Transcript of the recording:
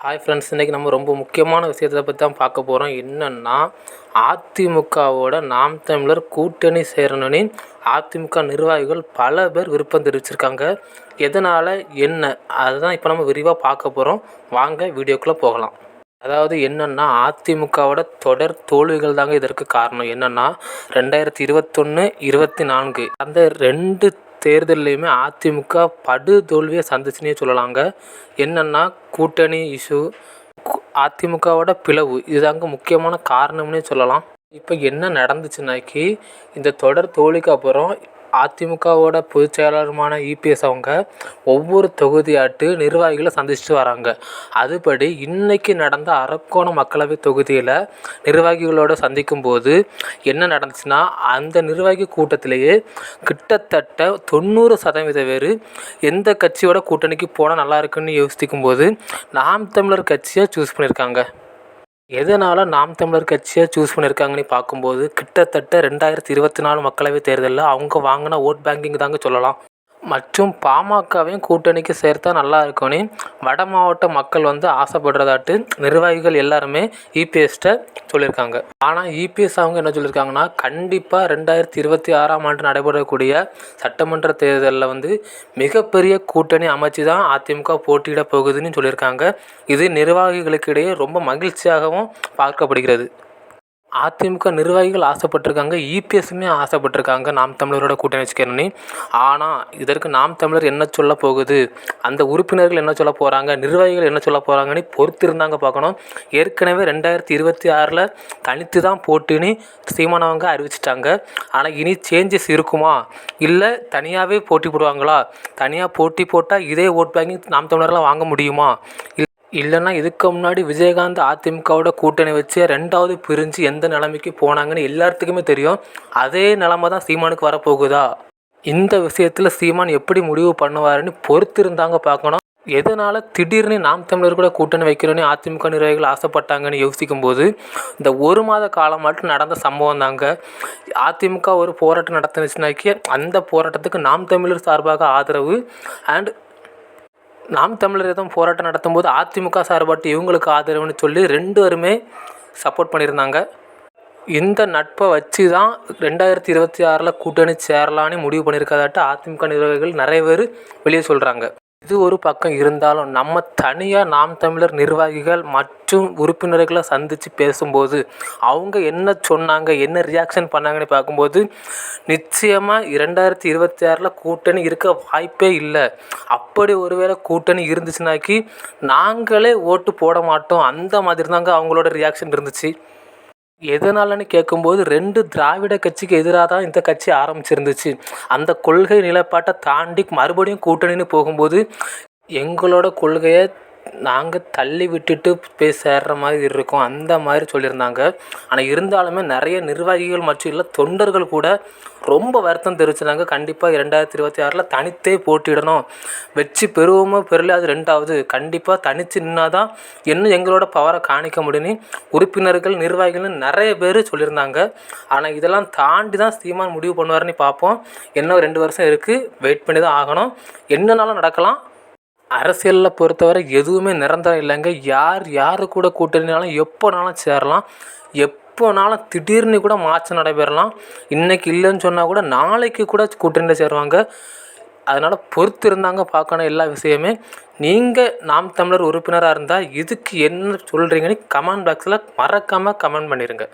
Hi friends இன்றைக்கி நம்ம ரொம்ப முக்கியமான விஷயத்தை பற்றி தான் பார்க்க போகிறோம் என்னென்னா அதிமுகவோட நாம் தமிழர் கூட்டணி சேரணும்னு அதிமுக நிர்வாகிகள் பல பேர் விருப்பம் தெரிவிச்சிருக்காங்க. எதனால் என்ன? அதுதான் இப்போ நம்ம விரிவாக பார்க்க போகிறோம் வாங்க வீடியோக்குள்ளே போகலாம். அதாவது என்னென்னா அதிமுகவோட தொடர் தோல்விகள் தாங்க இதற்கு காரணம். என்னென்னா ரெண்டாயிரத்தி இருபத்தொன்று இருபத்தி நான்கு அந்த ரெண்டு தேர்தல்லையுமே அதிமுக படு தோல்வியை சந்திச்சுனே சொல்லலாங்க. என்னென்னா கூட்டணி இஷ்யூ அதிமுகவோட பிளவு இதுதாங்க முக்கியமான காரணம்னே சொல்லலாம். இப்போ என்ன நடந்துச்சுனாக்கி இந்த தொடர் தோல்விக்கு அப்புறம் அதிமுகவோட பொதுச் செயலாளருமான இபிஎஸ் அவங்க ஒவ்வொரு தொகுதியாட்டு நிர்வாகிகளை சந்திச்சுட்டு வராங்க. அதுபடி இன்றைக்கி நடந்த அரக்கோணம் மக்களவை தொகுதியில் நிர்வாகிகளோடு சந்திக்கும் போது என்ன நடந்துச்சுன்னா அந்த நிர்வாகி கூட்டத்திலேயே கிட்டத்தட்ட தொண்ணூறு சதவீத பேர் எந்த கட்சியோட கூட்டணிக்கு போனால் நல்லா இருக்குன்னு யோசிக்கும் போது நாம் தமிழர் கட்சியை சூஸ் பண்ணியிருக்காங்க. எதனால் நாம் தமிழர் கட்சியை சூஸ் பண்ணியிருக்காங்கன்னு பார்க்கும்போது கிட்டத்தட்ட ரெண்டாயிரத்தி இருபத்தி நாலு மக்களவைத் தேர்தலில் அவங்க வாங்கின ஓட் பேங்கிங் தாங்க சொல்லலாம். மற்றும் பாமகவையும் கூட்டணிக்கு சேர்த்தா நல்லா இருக்கும்னு வட மாவட்ட மக்கள் வந்து ஆசைப்படுறதாட்டு நிர்வாகிகள் எல்லாருமே இபிஎஸ்கிட்ட சொல்லியிருக்காங்க. ஆனால் இபிஎஸ் அவங்க என்ன சொல்லியிருக்காங்கன்னா கண்டிப்பாக ரெண்டாயிரத்தி இருபத்தி ஆறாம் ஆண்டு நடைபெறக்கூடிய சட்டமன்ற தேர்தலில் வந்து மிகப்பெரிய கூட்டணி அமைச்சு தான் அதிமுக போட்டியிட போகுதுன்னு சொல்லியிருக்காங்க. இது நிர்வாகிகளுக்கு இடையே ரொம்ப மகிழ்ச்சியாகவும் பார்க்கப்படுகிறது. அதிமுக நிர்வாகிகள் ஆசைப்பட்டிருக்காங்க இபிஎஸ்ஸுமே ஆசைப்பட்டிருக்காங்க நாம் தமிழரோட கூட்டணி வச்சுக்கணும்னு. ஆனால் இதற்கு நாம் தமிழர் என்ன சொல்ல போகுது? அந்த உறுப்பினர்கள் என்ன சொல்ல போகிறாங்க நிர்வாகிகள் என்ன சொல்ல போகிறாங்கன்னு பொறுத்து இருந்தாங்க பார்க்கணும். ஏற்கனவே ரெண்டாயிரத்தி இருபத்தி ஆறில் தனித்து தான் போட்டுன்னு சீமானவங்க அறிவிச்சிட்டாங்க. ஆனால் இனி சேஞ்சஸ் இருக்குமா? இல்லை தனியாகவே போட்டி போடுவாங்களா? தனியாக போட்டி போட்டால் இதே ஓட் பேங்கிங் நாம் தமிழர்லாம் வாங்க முடியுமா? இல்லைன்னா இதுக்கு முன்னாடி விஜயகாந்த் அதிமுகவோட கூட்டணி வச்சு ரெண்டாவது பிரிஞ்சு எந்த நிலைமைக்கு போனாங்கன்னு எல்லாத்துக்குமே தெரியும். அதே நிலமை தான் சீமானுக்கு வரப்போகுதா? இந்த விஷயத்தில் சீமான் எப்படி முடிவு பண்ணுவாருன்னு பொறுத்திருந்தாங்க பார்க்கணும். எதனால் திடீர்னு நாம் தமிழர் கூட கூட்டணி வைக்கிறோன்னு அதிமுக நிர்வாகிகள் ஆசைப்பட்டாங்கன்னு யோசிக்கும் போது இந்த ஒரு மாத காலம் மட்டும் நடந்த சம்பவம் தாங்க. அதிமுக ஒரு போராட்டம் நடத்துனுச்சுனாக்கி அந்த போராட்டத்துக்கு நாம் தமிழர் சார்பாக ஆதரவு அண்ட் நாம் தமிழர் எதுவும் போராட்டம் நடத்தும் போது அதிமுக சார்பாட்டு இவங்களுக்கு ஆதரவுன்னு சொல்லி ரெண்டு பேருமே சப்போர்ட் பண்ணியிருந்தாங்க. இந்த நட்பை வச்சு தான் ரெண்டாயிரத்தி இருபத்தி ஆறில் கூட்டணி சேரலான்னு முடிவு பண்ணியிருக்கதாட்டு அதிமுக நிர்வாகிகள் நிறைய பேர் வெளியே சொல்கிறாங்க இது ஒரு பக்கம் இருந்தாலும் நம்ம தனியாக நாம் தமிழர் நிர்வாகிகள் மற்றும் உறுப்பினர்களை சந்தித்து பேசும்போது அவங்க என்ன சொன்னாங்க என்ன ரியாக்ஷன் பண்ணாங்கன்னு பார்க்கும்போது நிச்சயமாக இரண்டாயிரத்தி இருபத்தி ஆறில் கூட்டணி இருக்க வாய்ப்பே இல்லை. அப்படி ஒருவேளை கூட்டணி இருந்துச்சுனாக்கி நாங்களே ஓட்டு போட மாட்டோம். அந்த மாதிரி தாங்க அவங்களோட ரியாக்ஷன் இருந்துச்சு. எதனாலன்னு கேட்கும்போது ரெண்டு திராவிட கட்சிக்கு எதிராக தான் இந்த கட்சி ஆரம்பிச்சிருந்துச்சு. அந்த கொள்கை நிலைப்பாட்டை தாண்டி மறுபடியும் கூட்டணின்னு போகும்போது எங்களோட கொள்கையை நாங்கள் தள்ளி விட்டுட்டு போய் சேர்ற மாதிரி இருக்கும். அந்த மாதிரி சொல்லியிருந்தாங்க. ஆனால் இருந்தாலுமே நிறைய நிர்வாகிகள் மற்றும் இல்லை தொண்டர்கள் கூட ரொம்ப வருத்தம் தெரிவிச்சிருந்தாங்க. கண்டிப்பாக இரண்டாயிரத்தி இருபத்தி ஆறில் தனித்தே போட்டியிடணும். வெற்றி பெறுவோமோ பெறல அது ரெண்டாவது. கண்டிப்பாக தனித்து நின்னா தான் இன்னும் எங்களோட பவரை காணிக்க முடியும்னு உறுப்பினர்கள் நிர்வாகிகள்னு நிறைய பேர் சொல்லியிருந்தாங்க. ஆனால் இதெல்லாம் தாண்டி தான் சீமான் முடிவு பண்ணுவார்னு பார்ப்போம். இன்னும் ரெண்டு வருஷம் இருக்குது வெயிட் பண்ணி தான் ஆகணும். என்னனாலும் நடக்கலாம். அரசியலில் பொறுத்தவரை எதுவுமே நிரந்தரம் இல்லைங்க. யார் யார் கூட கூட்டணினாலும் எப்போனாலும் சேரலாம். எப்போனாலும் திடீர்னு கூட மாற்றம் நடைபெறலாம். இன்றைக்கி இல்லைன்னு சொன்னால் கூட நாளைக்கு கூட கூட்டணியில் சேருவாங்க. அதனால் பொறுத்து இருந்தாங்க பார்க்கணும் எல்லா விஷயமே. நீங்கள் நாம் தமிழர் உறுப்பினராக இருந்தால் இதுக்கு என்ன சொல்கிறீங்கன்னு கமெண்ட் பாக்ஸில் மறக்காமல் கமெண்ட் பண்ணிடுங்க